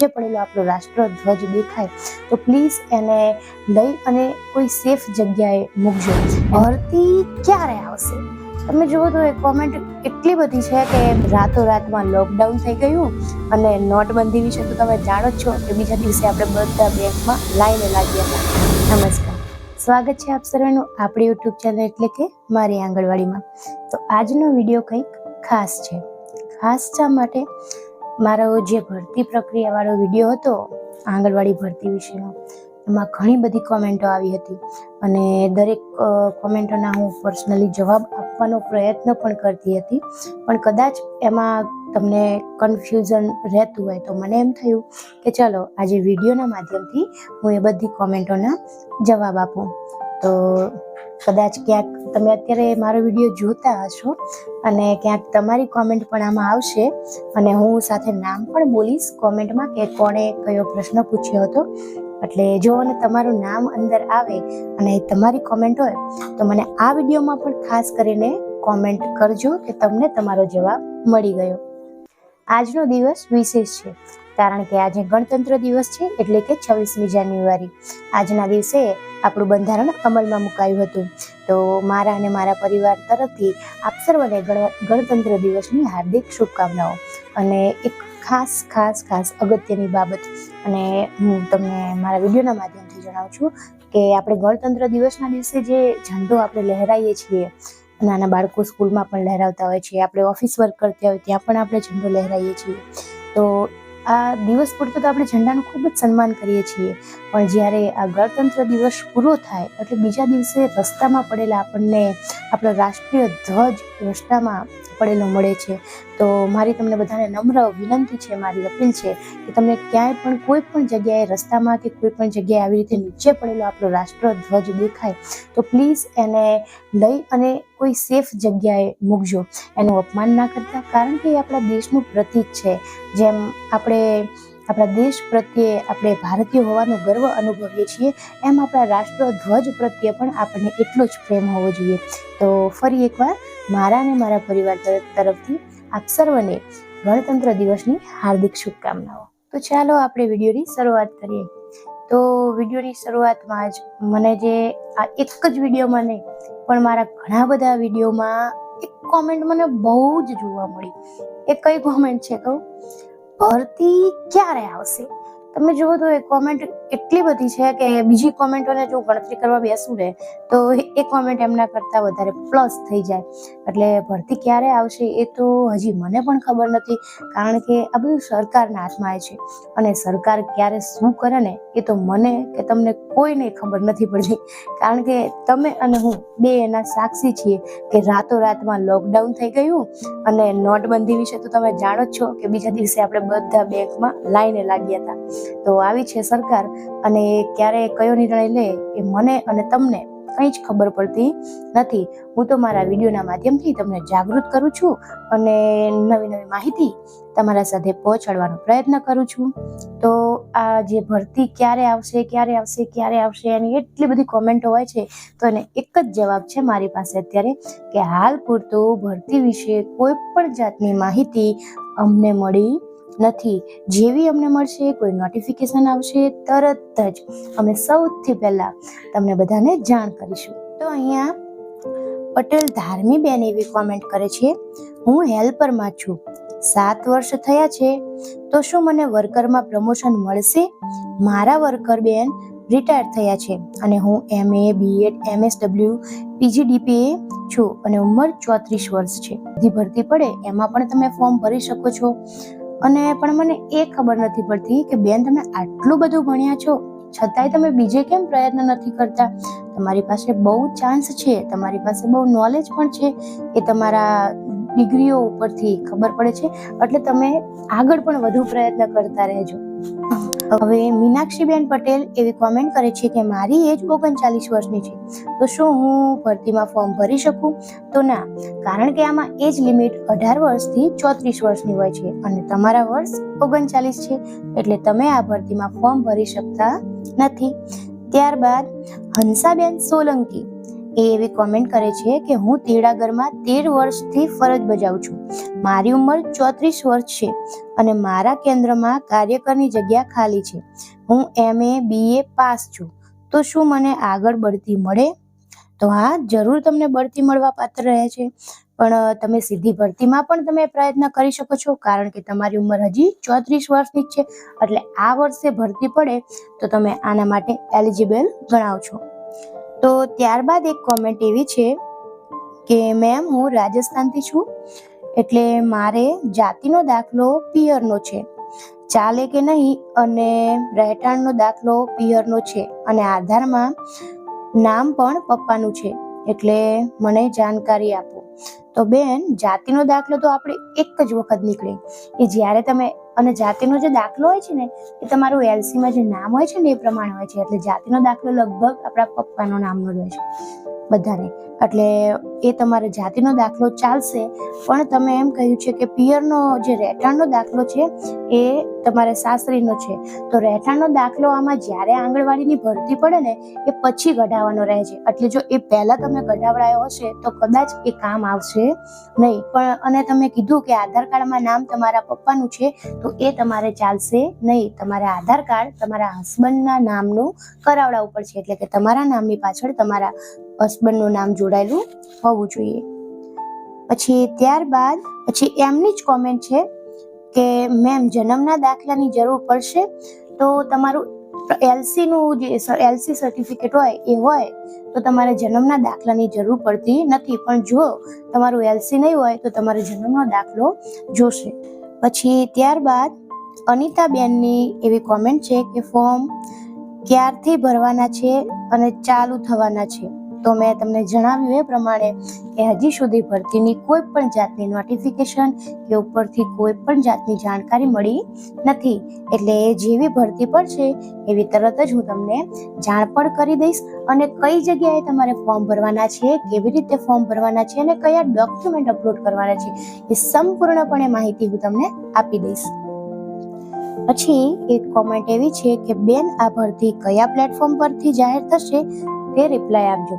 નીચે પડેલો આપણો રાષ્ટ્રધ્વજ દેખાય, તો પ્લીઝ એને લઈ અને કોઈ સેફ જગ્યાએ મૂકજો. ભરતી ક્યારે આવશે? તમે જુઓ તો એ કોમેન્ટ એટલી બધી છે કે રાતોરાતમાં લોકડાઉન થઈ ગયું અને નોટબંધી વિશે તો તમે જાણો જ છો કે બીજા દિવસે આપણે બધા બેંકમાં લાઈને લાગ્યા હતા. નમસ્કાર. સ્વાગત છે આપ સર્વેનું આપણી યુટ્યુબ ચેનલ એટલે કે મારી આંગણવાડીમાં. તો આજનો વીડિયો કંઈક ખાસ છે. ખાસ શા માટે? મારો જે ભરતી પ્રક્રિયાવાળો વીડિયો હતો, આંગણવાડી ભરતી વિશેનો, એમાં ઘણી બધી કોમેન્ટો આવી હતી. અને દરેક કોમેન્ટોના હું પર્સનલી જવાબ આપવાનો પ્રયત્ન પણ કરતી હતી. પણ કદાચ એમાં તમને કન્ફ્યુઝન રહેતું હોય તો મને એમ થયું કે ચાલો, આજે વિડીયોના માધ્યમથી હું એ બધી કોમેન્ટોના જવાબ આપું. તો કદાચ ક્યાંક તમે અત્યારે મારો વીડિયો જોતા હશો અને ક્યાંક તમારી કોમેન્ટ પણ આમાં આવશે અને હું સાથે નામ પણ બોલીશ કોમેન્ટમાં કે કોણે કયો પ્રશ્ન પૂછ્યો હતો. એટલે જો અને તમારું નામ અંદર આવે અને તમારી કોમેન્ટ હોય, તો મને આ વિડીયોમાં પણ ખાસ કરીને કોમેન્ટ કરજો કે તમને તમારો જવાબ મળી ગયો. આજનો દિવસ વિશેષ છે, કારણ કે આજે ગણતંત્ર દિવસ છે એટલે કે છવ્વીસમી જાન્યુઆરી. આજના દિવસે આપણું બંધારણ અમલમાં મુકાયું હતું. તો મારા અને મારા પરિવાર તરફથી આપ સર્વને ગણ- ગણતંત્ર દિવસની હાર્દિક શુભકામનાઓ. અને એક ખાસ ખાસ ખાસ અગત્યની બાબત. અને હું તમને મારા વિડીયોના માધ્યમથી જણાવું છું કે આપણે ગણતંત્ર દિવસના દિવસે જે ઝંડો આપણે લહેરાઈએ છીએ, નાના બાળકો સ્કૂલમાં પણ લહેરાવતા હોય છે, આપણે ઓફિસ વર્ક કરતા હોય ત્યાં પણ આપણે ઝંડો લહેરાઈએ છીએ. તો આ દિવસ પૂરતો તો આપણે ઝંડાનું ખૂબ જ સન્માન કરીએ છીએ. પણ જ્યારે આ ગણતંત્ર દિવસ પૂરો થાય, એટલે બીજા દિવસે રસ્તામાં પડેલા આપણને આપણો રાષ્ટ્રીય ધ્વજ રસ્તામાં પડેલો મળે છે. તો મારી તમને બધાને નમ્ર વિનંતી છે, મારી અપીલ છે કે તમને ક્યાંય પણ કોઈ પણ જગ્યાએ રસ્તામાં કે કોઈ પણ જગ્યાએ આવી રીતે નીચે પડેલો આપણો રાષ્ટ્રધ્વજ દેખાય, તો પ્લીઝ એને લઈ અને કોઈ સેફ જગ્યાએ મૂકજો. એનું અપમાન ના કરતા, કારણ કે એ આપણા દેશનું પ્રતીક છે. જેમ આપણે આપણા દેશ પ્રત્યે આપણે ભારતીય હોવાનો ગર્વ અનુભવીએ છીએ, એમ આપણા રાષ્ટ્ર ધ્વજ પ્રત્યે પણ આપણને એટલો જ પ્રેમ હોવો જોઈએ. તો ફરી એકવાર મારા અને મારા પરિવાર તરફ- તરફથી આપ સર્વને ગણતંત્ર દિવસની હાર્દિક શુભકામનાઓ. તો ચાલો આપણે વિડીયોની શરૂઆત કરીએ. તો વિડીયોની શરૂઆતમાં જ મને જે આ એક જ વિડીયોમાં નહીં, પણ મારા ઘણા બધા વિડીયોમાં એક કોમેન્ટ મને બહુ જ જોવા મળી. એ કઈ કોમેન્ટ છે કહું? ભરતી ક્યારે આવશે? તમે જુઓ તો એ કોમેન્ટ એટલી બધી છે કે બીજી કોમેન્ટોને જો ગણતરી કરવા બેસું ને તો એ કોમેન્ટ એમના કરતાં વધારે પ્લસ થઈ જાય. એટલે ભરતી ક્યારે આવશે એ તો હજી મને પણ ખબર નથી, કારણ કે આ બધું સરકારના હાથમાં છે. અને સરકાર ક્યારે શું કરે ને, એ તો મને કે તમને કોઈને ખબર નથી પડતી. કારણ કે તમે અને હું બે એના સાક્ષી છીએ કે રાતોરાતમાં લોકડાઉન થઈ ગયું અને નોટબંધી વિશે તો તમે જાણો જ છો કે બીજા દિવસે આપણે બધા બેંકમાં લાઈને લાગ્યા હતા. તો આવી છે સરકાર અને ક્યારે કયો નિર્ણય લે એ મને અને તમને કંઈ જ ખબર પડતી નથી. હું તો મારા વિડીયોના માધ્યમથી તમને જાગૃત કરું છું અને નવી નવી માહિતી તમારા સાથે પહોંચાડવાનો પ્રયત્ન કરું છું. તો આ જે ભરતી ક્યારે આવશે ક્યારે આવશે ક્યારે આવશે એની એટલી બધી કોમેન્ટો હોય છે, તો એને એક જ જવાબ છે મારી પાસે અત્યારે કે હાલ પૂરતું ભરતી વિશે કોઈ પણ જાતની માહિતી અમને મળી નથી. જેવી અમને મળશે, કોઈ નોટિફિકેશન આવશે, તરત જ અમે સૌથી પહેલા તમને બધાને જાણ કરીશું. તો અહીંયા પટેલ ધાર્મી બેન એવી કોમેન્ટ કરે છે, હું હેલ્પરમાં છું. સાત વર્ષ થયા છે. તો શું મને વર્કરમાં પ્રમોશન મળશે? મારા વર્કર બેન રિટાયર થયા છે અને હું એમએ બીએડ એમએસડબલ્યુ પીજીડીપીએ છું અને ઉંમર ચોત્રીસ વર્ષ છે. બધી ભરતી પડે, એમાં પણ તમે ફોર્મ ભરી શકો છો. અને પણ મને એ ખબર નથી પડતી કે બેન તમે આટલું બધું ભણ્યા છો. છતાંય તમે બીજે કેમ પ્રયત્ન નથી કરતા? તમારી પાસે બહુ ચાન્સ છે, તમારી પાસે બહુ નોલેજ પણ છે. એ તમારા ડિગ્રીઓ ઉપરથી ખબર પડે છે. એટલે તમે આગળ પણ વધુ પ્રયત્ન કરતા રહેજો. હવે મીનાક્ષીબેન પટેલ એવી કોમેન્ટ કરે છે કે મારી એજ ઓગણચાલીસ વર્ષની છે. તો શું હું ભરતીમાં ફોર્મ ભરી શકું? તો ના, કારણ કે આમાં એજ લિમિટ અઢાર વર્ષથી ચોત્રીસ વર્ષની હોય છે અને તમારા વર્ષ ઓગણચાલીસ છે. એટલે તમે આ ભરતીમાં ફોર્મ ભરી શકતા નથી. ત્યારબાદ હંસાબેન સોલંકી એ એવી કોમેન્ટ કરે છે કે હું તેડાગરમાં તેર વર્ષથી ફરજ બજાવું છું. મારી ઉંમર ચોત્રીસ વર્ષ છે અને મારા કેન્દ્રમાં કાર્યકરની જગ્યા ખાલી છે. હું એમ એ બીએ પાસ છું. તો શું મને આગળ બઢતી મળે? તો હા, જરૂર તમને બઢતી મળવા પાત્ર રહે છે. પણ તમે સીધી ભરતીમાં પણ તમે પ્રયત્ન કરી શકો છો. કારણ કે તમારી ઉંમર હજી ચોત્રીસ વર્ષની જ છે. એટલે આ વર્ષે ભરતી પડે તો તમે આના માટે એલિજિબલ ગણાવ છો. તો ત્યારબાદ એક કોમેન્ટ એવી છે કે, મેમ, હું રાજસ્થાનથી છું, એટલે મારે જાતિનો દાખલો પિયરનો છે. ચાલે કે નહીં અને રહેઠાણનો દાખલો પિયરનો છે અને આધારમાં નામ પણ પપ્પાનું છે. એટલે મને જાણકારી આપો. તો બેન, જાતિનો દાખલો તો આપણે એક જ વખત નીકળે. એ જ્યારે તમે, અને જાતિનો જે દાખલો હોય છે ને, એ તમારું એલસીમાં જે નામ હોય છે ને એ પ્રમાણે હોય છે. એટલે જાતિનો દાખલો લગભગ આપણા પપ્પાનો નામનો જ હોય છે. બધાને. એટલે એ તમારે જાતિનો દાખલો ચાલશે. પણ તમે એમ કહ્યું છે કે પિયરનો જે રહેઠાણનો દાખલો છે, એ તમારે સાસરીનો છે. તો રહેઠાણનો દાખલો આમાં જ્યારે આંગણવાડીની ભરતી પડે ને, એ પછી કઢાવવાનો રહે છે. એટલે જો એ પહેલા તમે કઢાવડાયો હશે, તો કદાચ એ કામ આવશે નહીં. પણ અને તમે કીધું કે આધાર કાર્ડમાં નામ તમારા પપ્પાનું છે, તો એ તમારે ચાલશે નહીં. તમારે આધાર કાર્ડ તમારા હસબન્ડના નામનું કરાવડાવવું પડશે. એટલે કે તમારા નામની પાછળ તમારા હસબન્ડનું નામ જોડાયેલું હોવું જોઈએ. પછી ત્યારબાદ, પછી એમની જ કોમેન્ટ છે કે, મેમ, જન્મના દાખલાની જરૂર પડશે તો તમારું એલસીનું જે એલસી સર્ટિફિકેટ હોય, એ હોય તો તમારે જન્મના દાખલાની જરૂર પડતી નથી. પણ જો તમારું એલસી નહીં હોય તો તમારે જન્મનો દાખલો જોશે. પછી ત્યારબાદ, અનિતાબેનની એવી કોમેન્ટ છે કે, ફોર્મ ક્યારથી ભરવાના છે અને ચાલુ થવાના છે? તો મેં તમને જણાવ્યું એ પ્રમાણે કે હજી સુધી ભરતીની કોઈ પણ જાતની નોટિફિકેશન કે ઉપરથી કોઈ પણ જાતની જાણકારી મળી નથી. એટલે જેવી ભરતી પડશે એવી તરત જ હું તમને જાણ પણ કરી દઈશ અને કઈ જગ્યાએ તમારે ફોર્મ ભરવાના છે, કેવી રીતે ફોર્મ ભરવાના છે અને કયા ડોક્યુમેન્ટ અપલોડ કરવાના છે, એ સંપૂર્ણપણે માહિતી હું તમને આપી દઈશ. પછી એક કોમેન્ટ એવી છે કે બેન, આ ભરતી કયા પ્લેટફોર્મ પરથી જાહેર થશે? તે રિપ્લાય આપજો.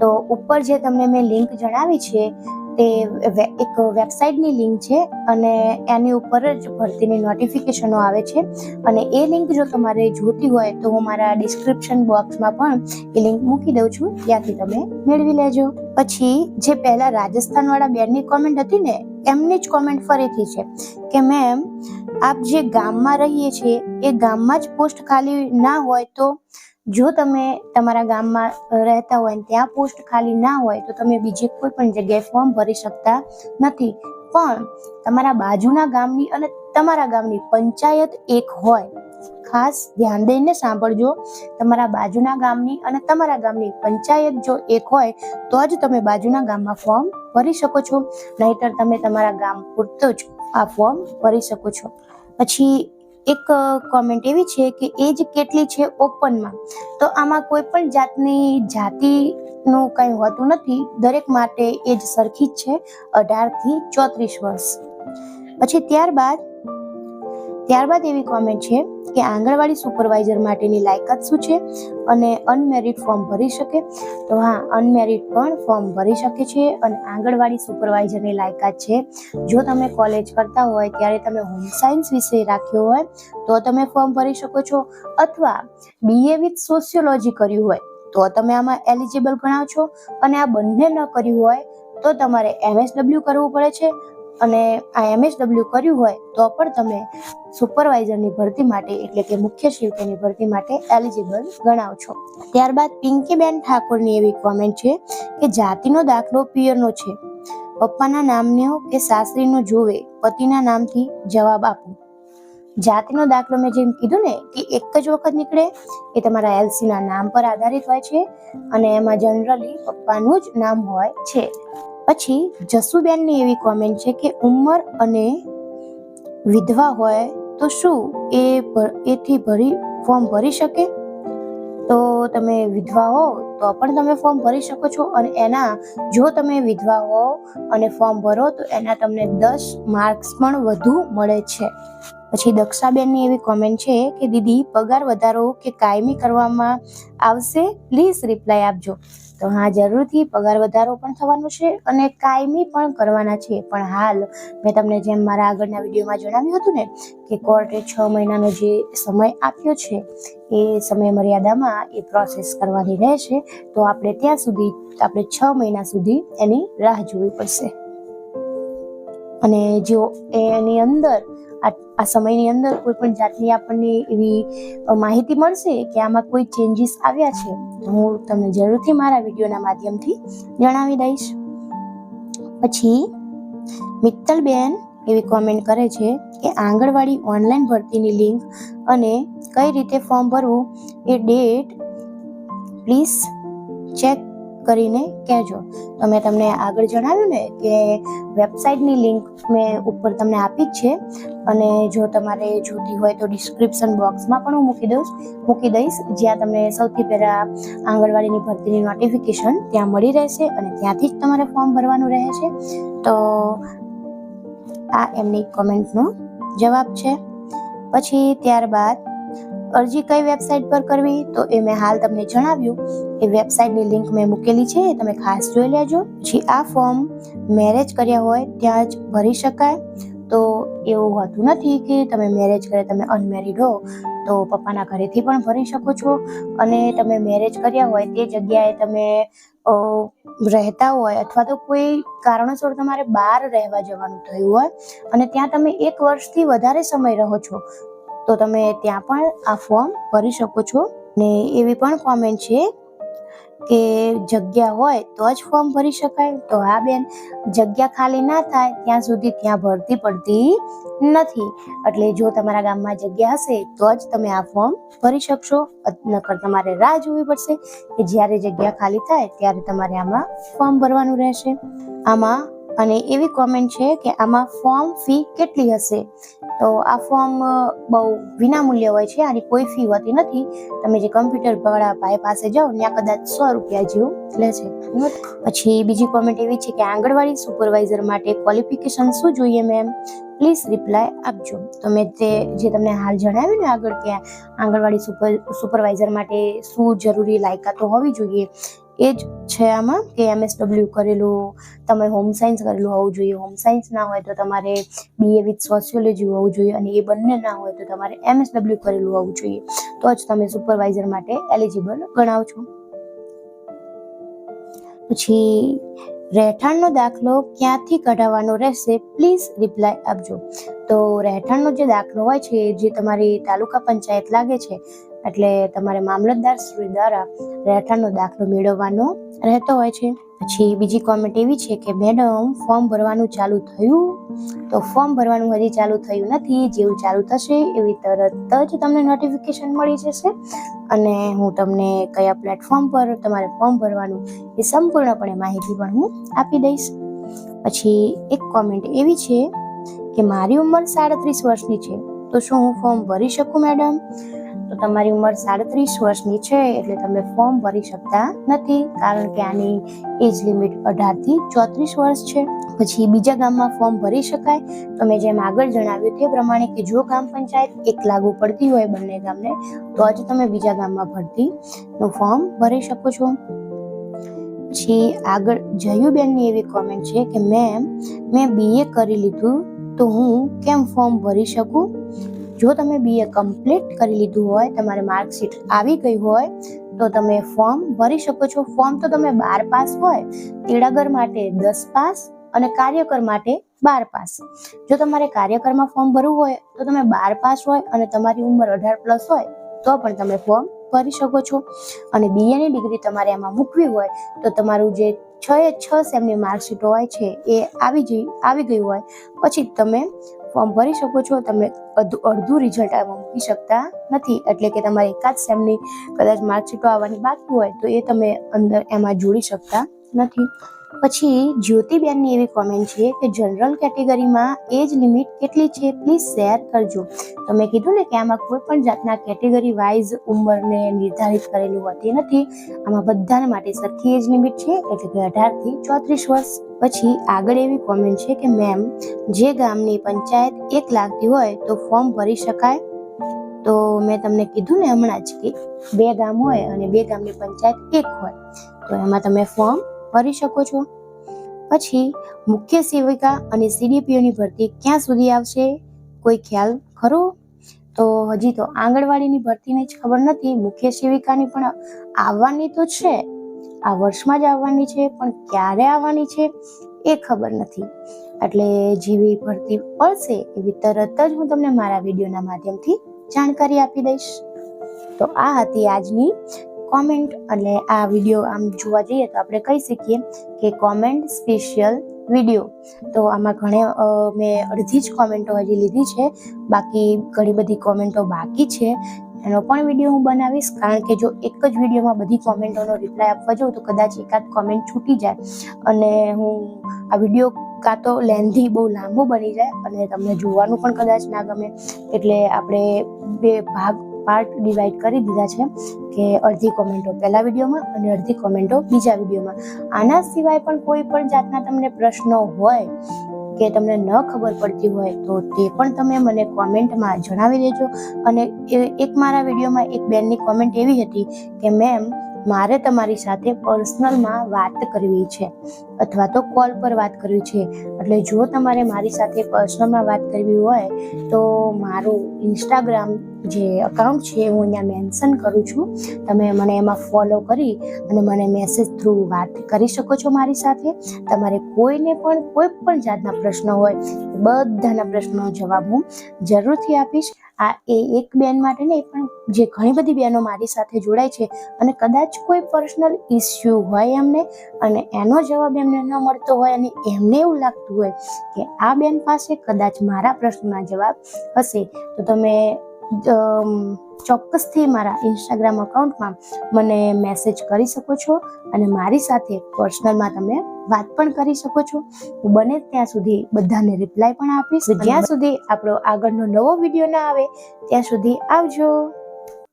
તો ઉપર જે તમને મેં લિંક જણાવી છે, તે એક વેબસાઇટની લિંક છે અને એની ઉપર જ ભરતીની નોટિફિકેશનો આવે છે. અને એ લિંક જો તમારે જોતી હોય તો હું મારા ડિસ્ક્રિપ્શન બોક્સમાં પણ એ લિંક મૂકી દઉં છું. ત્યાંથી તમે મેળવી લેજો. પછી જે પહેલાં રાજસ્થાનવાળા બેનની કોમેન્ટ હતી ને, એમની જ કોમેન્ટ ફરીથી છે કે, મેમ, આપ જે ગામમાં રહીએ છીએ, એ ગામમાં જ પોસ્ટ ખાલી ના હોય તો જો તમે તમારા ગામમાં રહેતા હોય ત્યાં પોસ્ટ ખાલી ના હોય તો તમે બીજે કોઈ પણ જગ્યાએ ફોર્મ ભરી શકતા નથી. પણ તમારા બાજુના ગામની અને તમારા ગામની પંચાયત એક હોય. ખાસ ધ્યાન દઈને સાંભળજો. તમારા બાજુના ગામની અને તમારા ગામની પંચાયત જો એક હોય, તો જ તમે બાજુના ગામમાં ફોર્મ ભરી શકો છો. નહીતર તમે તમારા ગામ પૂરતો જ આ ફોર્મ ભરી શકો છો. પછી એક કોમેન્ટ એવી છે કે એજ કેટલી છે ઓપનમાં? તો આમાં કોઈ પણ જાતની જાતિનું કંઈ હોતું નથી. દરેક માટે એજ સરખી જ છે. અઢારથી ચોત્રીસ વર્ષ. પછી ત્યારબાદ ત્યારબાદ એવી કોમેન્ટ છે કે આંગણવાડી સુપરવાઇઝર માટેની લાયકાત શું છે અને અનમેરિડ ફોર્મ ભરી શકે? તો હા અનમેરિડ પણ ફોર્મ ભરી શકે છે અને આંગણવાડી સુપરવાઇઝરની લાયકાત છે. જો તમે કોલેજ કરતા હોય, ત્યારે તમે હોમ સાયન્સ વિષય રાખ્યો હોય, તો તમે ફોર્મ ભરી શકો છો. અથવા બીએ વિથ સોશિયોલોજી કર્યું હોય, તો તમે આમાં એલિજિબલ ગણાવ છો અને આ બંને ન કર્યું હોય, તો તમારે એમએસડબલ્યુ કરવું પડે છે. અને આ એમએસડબલ્યુ કર્યું હોય તો પણ તમે સુપરવાઇઝરની ભરતી માટે એટલે કે મુખ્ય શિલ્પીની ભરતી માટે એલિજિબલ ગણાવ છો. ત્યારબાદ પિંકીબેન ઠાકોરની એવી કોમેન્ટ છે કે જાતિનો દાખલો પિયરનો છે. પપ્પાના નામનો કે સાસરીનો જોવે, પતિના નામથી જવાબ આપો. જાતિનો દાખલો મેં જેમ કીધું ને કે એક જ વખત નીકળે, એ તમારા એલસીના નામ પર આધારિત હોય છે અને એમાં જનરલી પપ્પાનું જ નામ હોય છે. પછી જસુબેનની એવી કોમેન્ટ છે કે ઉંમર અને વિધવા હોય તો શું એ એથી ભરી ફોર્મ ભરી શકે? તો તમે વિધવા હો તો પણ તમે ફોર્મ ભરી શકો છો અને એના, જો તમે વિધવા હો અને ફોર્મ ભરો તો એના તમને દસ માર્ક્સ પણ વધુ મળે છે. પછી દક્ષાબેનની એવી કોમેન્ટ છે કે, દીદી, પગાર વધારો કે કાયમી કરવામાં આવશે? પ્લીઝ રિપ્લાય આપજો. તો હા, જરૂરથી પગાર વધારો પણ થવાનો છે અને કાયમી પણ કરવાના છે. પણ હાલ મેં તમને જેમ મારા આગળના વિડીયોમાં જણાવ્યું હતું ને કે કોર્ટે છ મહિનાનો જે સમય આપ્યો છે, એ સમય મર્યાદામાં એ પ્રોસેસ કરવાની રહેશે. તો આપણે ત્યાં સુધી, આપણે છ મહિના સુધી એની રાહ જોવી પડશે. અને જો એની અંદર, આ સમયની અંદર કોઈ પણ જાતની આપણને એવી માહિતી મળશે કે આમાં કોઈ ચેન્જીસ આવ્યા છે, તો હું તમને જરૂરથી મારા વિડીયોના માધ્યમથી જણાવી દઈશ. પછી, મિત્તલબેન એવી કોમેન્ટ કરે છે કે આંગણવાડી ઓનલાઈન ભરતીની લિંક અને કઈ રીતે ફોર્મ ભરવું એ ડેટ પ્લીઝ ચેક કરીને કહેજો. તો મેં તમને આગળ જણાવ્યું ને કે વેબસાઇટની લિંક મેં ઉપર તમને આપી જ છે. અને જો તમારે જોતી હોય તો ડિસ્ક્રિપ્શન બોક્સમાં પણ હું મૂકી દઉં, મૂકી દઈશ. જ્યાં તમને સૌથી પહેલાં આંગણવાડીની ભરતીની નોટિફિકેશન ત્યાં મળી રહેશે અને ત્યાંથી જ તમારે ફોર્મ ભરવાનું રહે છે તો આ એમની કોમેન્ટનો જવાબ છે. પછી ત્યારબાદ અરજી કઈ વેબસાઇટ પર કરવી તો એ મેં હાલ તમને જણાવ્યું એ વેબસાઇટની લિંક મેં મૂકેલી છે, એ તમે ખાસ જોઈ લેજો. પછી આ ફોર્મ મેરેજ કર્યા હોય ત્યાં જ ભરી શકાય. તો એવું હોતું નથી કે તમે મેરેજ કરે, તમે અનમેરિડ હો, તો પપ્પાના ઘરેથી પણ ભરી શકો છો. અને તમે મેરેજ કર્યા હોય તે જગ્યાએ તમે રહેતા હોય અથવા તો કોઈ કારણોસર તમારે બહાર રહેવા જવાનું થયું હોય અને ત્યાં તમે એક વર્ષથી વધારે સમય રહો છો તો તમે ત્યાં પણ આ ફોર્મ ભરી શકો છો. ને એવી પણ કોમેન્ટ છે કે જગ્યા હોય તો જ ફોર્મ ભરી શકાય. તો હા બેન જગ્યા ખાલી ના થાય ત્યાં સુધી ત્યાં ભરતી પડતી નથી. એટલે જો તમારા ગામમાં જગ્યા હશે તો જ તમે આ ફોર્મ ભરી શકશો. નકર તમારે રાહ જોવી પડશે કે જ્યારે જગ્યા ખાલી થાય ત્યારે તમારે આમાં ફોર્મ ભરવાનું રહેશે. આમાં અને એવી કોમેન્ટ છે કે આમાં ફોર્મ ફી કેટલી હશે? તો આ ફોર્મ બહુ વિનામૂલ્ય હોય છે આની કોઈ ફી હોતી નથી. તમે જે કમ્પ્યુટર વાળા ભાઈ પાસે જાઓ ત્યાં કદાચ સો રૂપિયા જેવું લે છે. પછી બીજી કોમેન્ટ એવી છે કે આંગણવાડી સુપરવાઇઝર માટે ક્વોલિફિકેશન શું જોઈએ મેમ પ્લીઝ રિપ્લાય આપજો. તો મેં તે જે તમને હાલ જણાવ્યું ને આગળ કે આંગણવાડી સુપર સુપરવાઇઝર માટે શું જરૂરી લાયકાતો હોવી જોઈએ એ જ છે આમાં કે એમએસડબલ્યુ કરેલું, તમે હોમ સાયન્સ કરેલું હોવું જોઈએ. હોમ સાયન્સ ના હોય તો તમારે બીએ વિથ સોશિયોલોજી હોવું જોઈએ અને એ બંને ના હોય તો તમારે એમએસડબલ્યુ કરેલું હોવું જોઈએ. તો જ તમે સુપરવાઇઝર માટે એલિજિબલ ગણાવ છો. પછી, રહેઠાણનો દાખલો ક્યાંથી કઢાવવાનો રહેશે? પ્લીઝ રિપ્લાય આપજો. તો રહેઠાણનો જે દાખલો હોય છે, જે તમારી તાલુકા પંચાયત લાગે છે એટલે તમારે મામલતદાર શ્રી દ્વારા રહેઠાણનો દાખલો મેળવવાનો રહેતો હોય છે. પછી બીજી કોમેન્ટ એવી છે કે, મેડમ ફોર્મ ભરવાનું ચાલુ થયું? તો ફોર્મ ભરવાનું હજી ચાલુ થયું નથી, જેવું ચાલુ થશે એવી તરત જ તમને નોટિફિકેશન મળી જશે. અને હું તમને કયા પ્લેટફોર્મ પર તમારે ફોર્મ ભરવાનું એ સંપૂર્ણપણે માહિતી પણ હું આપી દઈશ. પછી એક કોમેન્ટ એવી છે કે, મારી ઉંમર સાડત્રીસ વર્ષની છે. તો શું હું ફોર્મ ભરી શકું, મેડમ? તો તમારી ઉંમર સાડત્રીસ વર્ષની છે એટલે તમે ફોર્મ ભરી શકતા નથી, કારણ કે આની એજ લિમિટ અઢારથી ચોત્રીસ વર્ષ છે. પછી બીજા ગામમાં ફોર્મ ભરી શકાય. તો મેં જેમ આગળ જણાવ્યું તે પ્રમાણે કે જો ગ્રામ પંચાયત એક લાગુ પડતી હોય બંને ગામને, તો જ તમે બીજા ગામમાં ભરતીનું ફોર્મ ભરી શકો છો. પછી આગળ જયુબેનની એવી કોમેન્ટ છે કે મેમ મેં બીએ કરી લીધું, તો હું કેમ ફોર્મ ભરી શકું? જો તમે બીએ કમ્પ્લીટ કરી લીધું હોય, તમારે માર્કશીટ આવી ગઈ હોય, તો તમે ફોર્મ ભરી શકો છો. ફોર્મ તો તમે બાર પાસ હોય, તેડાગર માટે દસ પાસ અને કાર્યકર માટે બાર પાસ. જો તમારે કાર્યકરમાં ફોર્મ ભરવું હોય, તો તમે બાર પાસ હોય અને તમારી ઉંમર અઢાર પ્લસ હોય, તો પણ તમે ફોર્મ ભરી શકો છો. અને બીએની ડિગ્રી તમારે એમાં મૂકવી હોય, તો તમારું જે છ એ છ સેમની માર્કશીટ હોય છે, એ આવી જઈ, આવી ગઈ હોય. પછી તમે ફોર્મ ભરી શકો છો. તમે અડધું રિઝલ્ટ મૂકી શકતા નથી. એટલે કે તમારે એકાદ સેમની કદાચ માર્કશીટો આવવાની બાકી હોય તો એ તમે અંદર એમાં જોડી શકતા નથી. પછી જ્યોતિબેનની એવી કોમેન્ટ છે કે જનરલ કેટેગરીમાં એજ લિમિટ કેટલી છે પ્લીઝ શેર કરજો. તો મેં કીધું ને કે આમાં કોઈ પણ જાતના કેટેગરી વાઇઝ ઉંમરને નિર્ધારિત કરેલી હોતી નથી. આમાં બધાને માટે સરખી એજ લિમિટ છે એટલે કે અઢારથી ચોત્રીસ વર્ષ. પછી આગળ એવી કોમેન્ટ છે કે મેમ જે ગામની પંચાયત એક લાખથી હોય તો ફોર્મ ભરી શકાય. તો મેં તમને કીધું ને હમણાં જ કે બે ગામ હોય અને બે ગામની પંચાયત એક હોય. તો એમાં તમે ફોર્મ ભરી શકો છો? પછી મુખ્ય સેવિકા અને સીડીપીઓની ભરતી ક્યાં સુધી આવશે? કોઈ ખ્યાલ ખરો? તો હજી તો આંગણવાડીની ભરતીની જ ખબર નથી. મુખ્ય સેવિકાની પણ આવવાની તો છે. આ વર્ષમાં જ આવવાની છે, પણ ક્યારે આવવાની છે એ ખબર નથી. એટલે જેવી ભરતી પડશે એવી તરત જ હું તમને મારા વિડીયોના માધ્યમથી જાણકારી આપી દઈશ. તો આ હતી આજની કોમેન્ટ એટલે આ વીડિયો આમ જોવા જઈએ તો આપણે કહી શકીએ કે કોમેન્ટ સ્પેશિયલ વીડિયો તો આમાં ઘણે મેં અડધી જ કોમેન્ટો હજી લીધી છે. બાકી ઘણી બધી કોમેન્ટો બાકી છે. એનો પણ વીડિયો હું બનાવીશ. કારણ કે જો એક જ વિડીયોમાં બધી કોમેન્ટોનો રિપ્લાય આપવા જાઉં તો કદાચ એકાદ કોમેન્ટ છૂટી જાય. અને હું આ વીડિયો કાં તો લેન્ધી બહુ લાંબો બની જાય અને તમને જોવાનું પણ કદાચ ના ગમે. એટલે આપણે બે ભાગ પાર્ટ ડિવાઈડ કરી દીધા છે કે અડધી કોમેન્ટો પહેલા વિડીયોમાં અને અડધી કોમેન્ટો બીજા વિડીયોમાં. આના સિવાય પણ કોઈ પણ જાતના તમને પ્રશ્નો હોય કે તમને ન ખબર પડતી હોય તો તે પણ તમે મને કોમેન્ટમાં જણાવી દેજો. અને એક મારા વિડીયોમાં એક બેનની કોમેન્ટ એવી હતી કે, મેમ, મારે તમારી સાથે પર્સનલમાં વાત કરવી છે અથવા તો કોલ પર વાત કરવી છે. એટલે જો તમારે મારી સાથે પર્સનલમાં વાત કરવી હોય તો મારું ઇન્સ્ટાગ્રામ જે અકાઉન્ટ છે, હું અહીંયા મેન્શન કરું છું. તમે મને એમાં ફોલો કરી અને મને મેસેજ થ્રુ વાત કરી શકો છો મારી સાથે. તમારે કોઈને પણ, કોઈ પણ જાતના પ્રશ્નો હોય, બધાના પ્રશ્નોનો જવાબ હું જરૂરથી આપીશ. આ એ એક બેન માટે નહીં, પણ જે ઘણી બધી બહેનો મારી સાથે જોડાય છે અને કદાચ કોઈ પર્સનલ ઇસ્યુ હોય એમને અને એનો જવાબ એમને ન મળતો હોય અને એમને એવું લાગતું હોય કે આ બેન પાસે કદાચ મારા પ્રશ્નના જવાબ હશે, તો તમે ચોક્કસથી મારા ઇન્સ્ટાગ્રામ અકાઉન્ટમાં મને મેસેજ કરી શકો છો અને મારી સાથે પર્સનલમાં તમે વાત પણ કરી શકો છો. હું બને ત્યાં સુધી બધાને રિપ્લાય પણ આપીશ. જ્યાં સુધી આપણો આગળનો નવો વીડિયો ના આવે, ત્યાં સુધી આવજો.